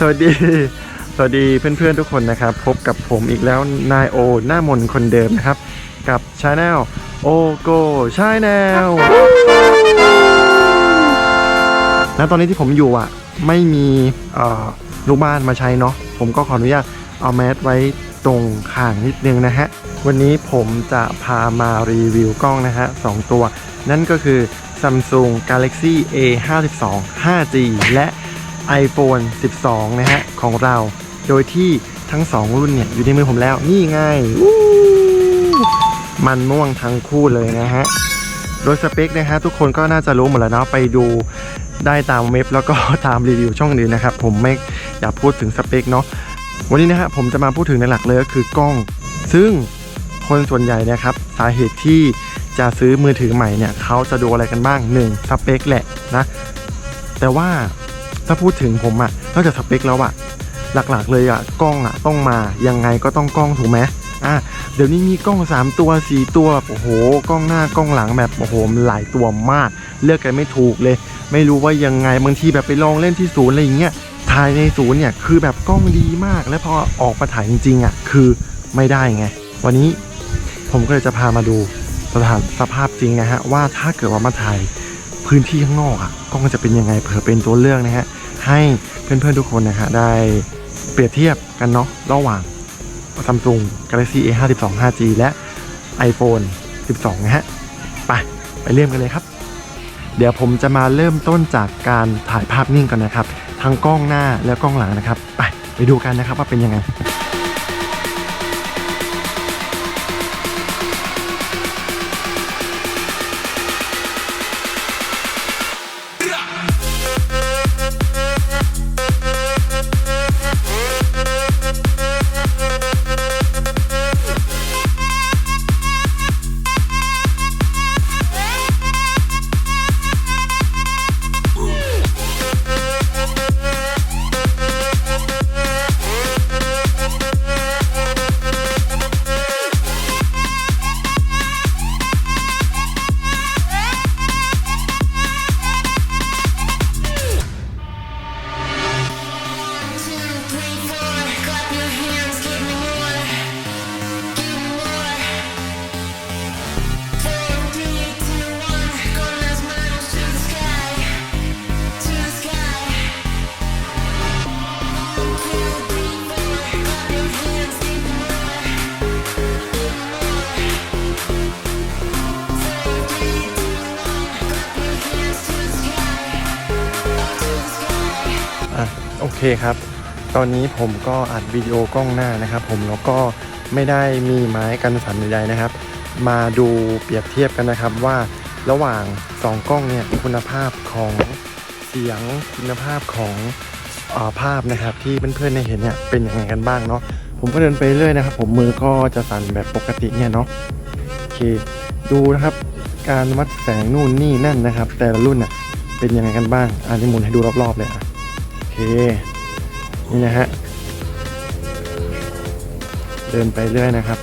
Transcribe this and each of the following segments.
สวัสดี สวัสดีเพื่อนๆทุกคนนะครับ พบกับผมอีกแล้วนายโอ หน้ามนคนเดิมนะครับ กับชาแนลโอโกชาแนลแล้วตอนนี้ที่ผมอยู่อะ ไม่มีลูกบ้านมาใช้เนาะผมก็ขออนุญาต เอาแมสไว้ตรงข้างนิดนึงนะฮะ วันนี้ผมจะพามารีวิวกล้องนะฮะสองตัว นั่นก็คือ Samsung Galaxy A 5 2 5G และ iPhone 12 นะฮะ ของเรา โดยที่ทั้ง 2 รุ่นเนี่ยอยู่ในมือผมแล้ว นี่ไง มันม่วงทั้งคู่เลยนะฮะ โดยสเปคนะฮะทุกคนก็น่าจะรู้หมดแล้วเนาะไปดูได้ตามเว็บแล้วก็ตามรีวิวช่องอื่นนะครับ ผมไม่อยากพูดถึงสเปคเนาะ วันนี้นะฮะผมจะมาพูดถึงในหลักเลยก็คือกล้อง ซึ่งคนส่วนใหญ่นะครับสาเหตุที่จะซื้อมือถือใหม่เนี่ยเขาจะดูอะไรกันบ้าง 1. สเปคแหละนะ แต่ว่าถ้าพูดถึงผมอะนอกจากสเปคแล้วอะหลักๆเลยอะกล้องอะต้องมายังไงก็ต้องกล้องถูกไหมอะเดี๋ยวนี้มีกล้อง 3 ตัว 4 ตัวแบบโอ้โหกล้องหน้ากล้องหลังแบบโอ้โหหลายตัวมาก เลือกกันไม่ถูกเลย ไม่รู้ว่ายังไงบางทีแบบไปลองเล่นที่ศูนย์อะไรอย่างเงี้ยายในศูนย์เนี่ยคือแบบกล้องดีมาก แล้วพอออกมาถ่ายจริงๆอะคือไม่ได้ไง วันนี้ผมก็เลยจะพามาดูสถานสภาพจริงนะฮะว่าถ้าเกิดว่ามาถ่ายพื้นที่ข้างนอกอะกล้องจะเป็นยังไงเผื่อเป็นตัวเลือกนะฮะให้เพื่อนๆทุกคนนะฮะได้เปรียบเทียบกันเนาะระหว่าง Samsung Galaxy A 5 2 5G และ iPhone 12 นะฮะ ไป ไปเริ่มกันเลยครับ เดี๋ยวผมจะมาเริ่มต้นจากการถ่ายภาพนิ่งกันนะครับ ทั้งกล้องหน้าและกล้องหลังนะครับ ไปไปดูกันนะครับว่าเป็นยังไง อะโอเคครับ ตอนนี้ผมก็อัดวิดีโอกล้องหน้านะครับ ผมแล้วก็ไม่ได้มีไม้กันสั่นใดๆนะครับ มาดูเปรียบเทียบกันนะครับว่าระหว่าง 2 กล้องเนี่ยคุณภาพของเสียงคุณภาพของอภาพนะครับ ที่เพื่อนๆได้เห็นเนี่ยเป็นยังไงกันบ้างเนาะผมก็เดินไปเรื่อยนะครับ ผมมือก็จะสั่นแบบปกติเนี่ยเนาะโอเคดูนะครับ การวัดแสงนู่นนี่นั่นนะครับ แต่ละรุ่นน่ะเป็นยังไงกันบ้างอันนี้หมุนให้ดูรอบๆเลยอะ เค นี่นะฮะ เดินไปเรื่อยนะครับ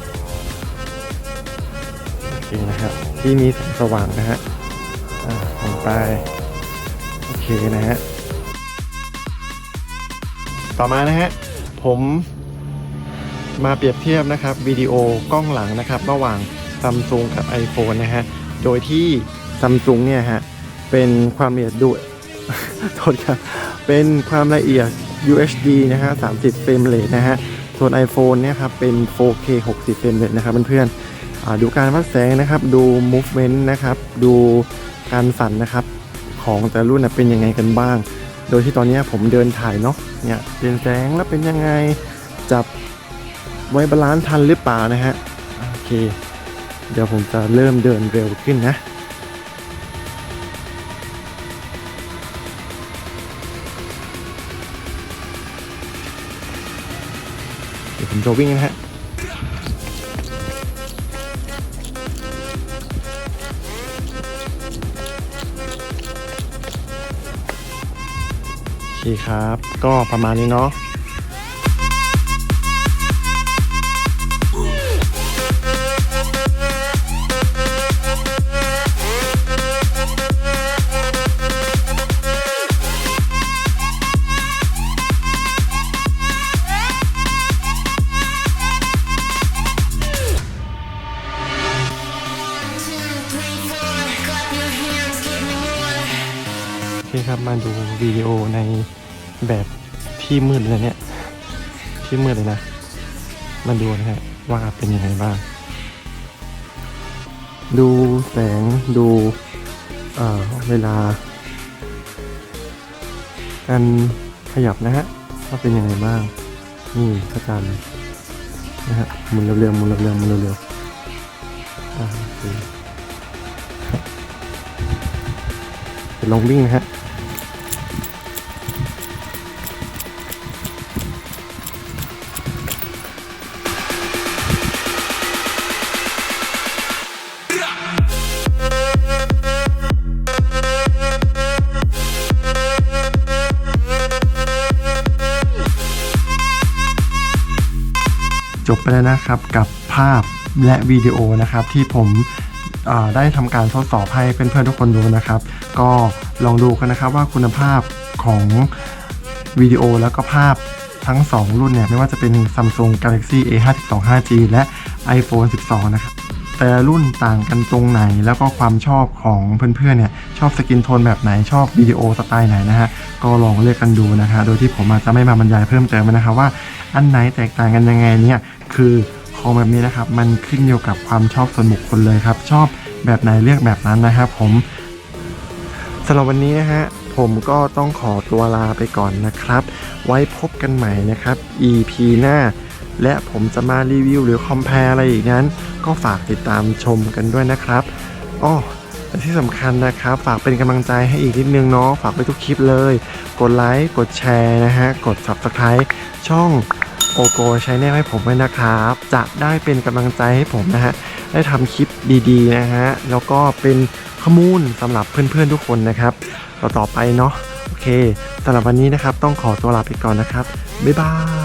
โอเคนะครับ ที่มีแสงสว่างนะฮะอ่าลงไป โอเคนะฮะ ต่อมานะฮะ ผมมาเปรียบเทียบนะครับวิดีโอกล้องหลังนะครับ ระหว่าง Samsung กับ iPhone นะฮะ โดยที่ Samsung เนี่ยฮะ เป็นความละเอียดดู โทษครับ เป็นความละเอียด UHD นะฮะ30 เฟรมเรทนะฮะ ส่วน iPhone เนี่ยครับ เป็น 4K 60 เฟรมเรทนะครับเพื่อนๆดูการวัดแสงนะครับ ดู movement นะครับ ดูการสั่นนะครับ ของแต่รุ่นนะเป็นยังไงกันบ้าง โดยที่ตอนนี้ผมเดินถ่ายเนาะ เนี่ยเปลี่ยนแสงแล้วเป็นยังไง จับไว้บาลานซ์ทันหรือเปล่านะฮะ โอเค เดี๋ยวผมจะเริ่มเดินเร็วขึ้นนะ ผมจะวิ่งนะฮะโอเคครับ ก็ประมาณนี้เนาะ ครับมาดูวิดีโอในแบบที่มืดเลยเนี่ย ที่มืดเลยนะ มาดูนะฮะว่าเป็นยังไงบ้าง ดูแสงดูเอ่อเวลา การขยับนะฮะว่าเป็นยังไงบ้าง นี่พระจันทร์นะฮะหมุนเร็วๆหมุนเร็วๆหมุนเร็วๆอ่าโอเคเดี๋ยวลองวิ่งนะฮะ บไปแล้วนะครับกับภาพและวิดีโอนะครับที่ผมได้ทำการทดสอบให้เพื่อนๆทุกคนดูนะครับ ก็ลองดูกันนะครับว่าคุณภาพของวิดีโอแล้วก็ภาพทั้ง 2 รุ่นเนี่ยไม่ว่าจะเป็น Samsung Galaxy A52 5G และ iPhone 12 นะครับ แต่รุ่นต่างกันตรงไหนแล้วก็ความชอบของเพื่อนๆเนี่ยชอบสกินโทนแบบไหนชอบวิดีโอสไตล์ไหนนะฮะก็ลองเลือกกันดูนะคะโดยที่ผมอาจจะไม่มาบรรยายเพิ่มเติมนะครับว่าอันไหนแตกต่างกันยังไงเนี่ย คือของแบบนี้นะครับมันขึ้นอยู่กับความชอบส่วนบุคคลเลยครับ ชอบแบบไหนเลือกแบบนั้นนะครับ ผมสำหรับวันนี้นะฮะผมก็ต้องขอตัวลาไปก่อนนะครับ ไว้พบกันใหม่นะครับ EP หน้า และผมจะมารีวิวหรือคอมเพลอะไรอีกนั้น ก็ฝากติดตามชมกันด้วยนะครับอ้อและที่สำคัญนะครับ ฝากเป็นกำลังใจให้อีกนิดนึงเนาะฝากไปทุกคลิปเลย กดไลค์กดแชร์นะฮะกด Subscribe ช่อง โอโกใช้แนลให้ผมด้วยนะครับ จะได้เป็นกำลังใจให้ผมนะฮะ ได้ทำคลิปดีๆนะฮะ แล้วก็เป็นข้อมูลสำหรับเพื่อนๆทุกคนนะครับ ต่อๆไปเนาะ โอเคสำหรับวันนี้นะครับ ต้องขอตัวลาไปก่อนนะครับ บ๊ายบาย